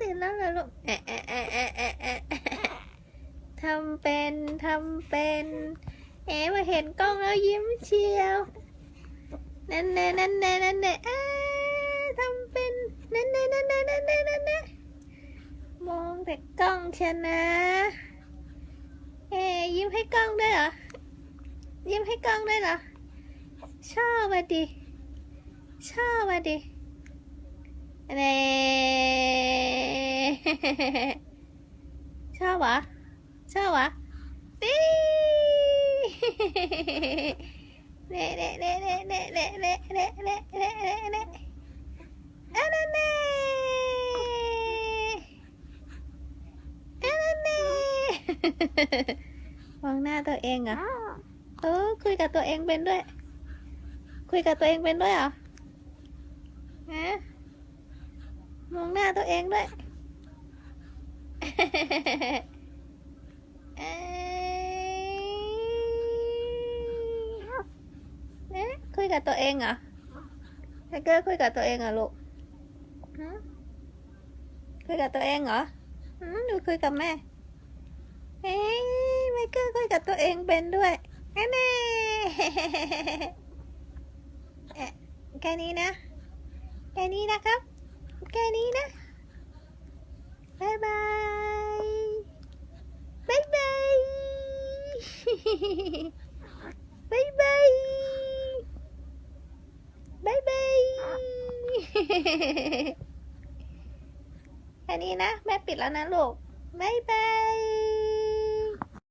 ตื่นแล้วเหรอลูกแอะแอะแอะแอะแอะแอะทำเป็นทำเป็นเอ๋มาเห็นกล้องแล้วยิ้มเชียวนั่นแน่นั่นแน่นั่นแน่เอ๊ทำเป็นนั่นแน่นั่นแน่นั่นแน่นั่นแน่มองแต่กล้องชนะเอ๊ยิ้มให้กล้องด้วยเหรอยิ้มให้กล้องด้วยเหรอชอบอะดิชอบอะดิเน่ ชอบเหรอชอบเหรอตีเน่เน่เน่เน่เน่เน่เน่เน่เน่เน่เน่เน่อันนั้นเน่อันนั้นเน่มองหน้าตัวเองเหรอเออคุยกับตัวเองเป็นด้วย คุยกับตัวเองเป็นด้วยเหรอฮะมองหน้าตัวเองด้วย เอ๊ะคุยกับตัวเองเหรอไทเกอร์คุยกับตัวเองเหรอลูกคุยกับตัวเองเหรอดูคุยกับแม่ เอ้ยไมเคิลคุยกับตัวเองเป็นด้วยแน่เอ๊ะแค่นี้นะ แค่นี้นะครับ แค่นี้นะบายบายบายบาย บายบายบายบายแค่นี้นะ แม่ปิดแล้วนะลูกบายบาย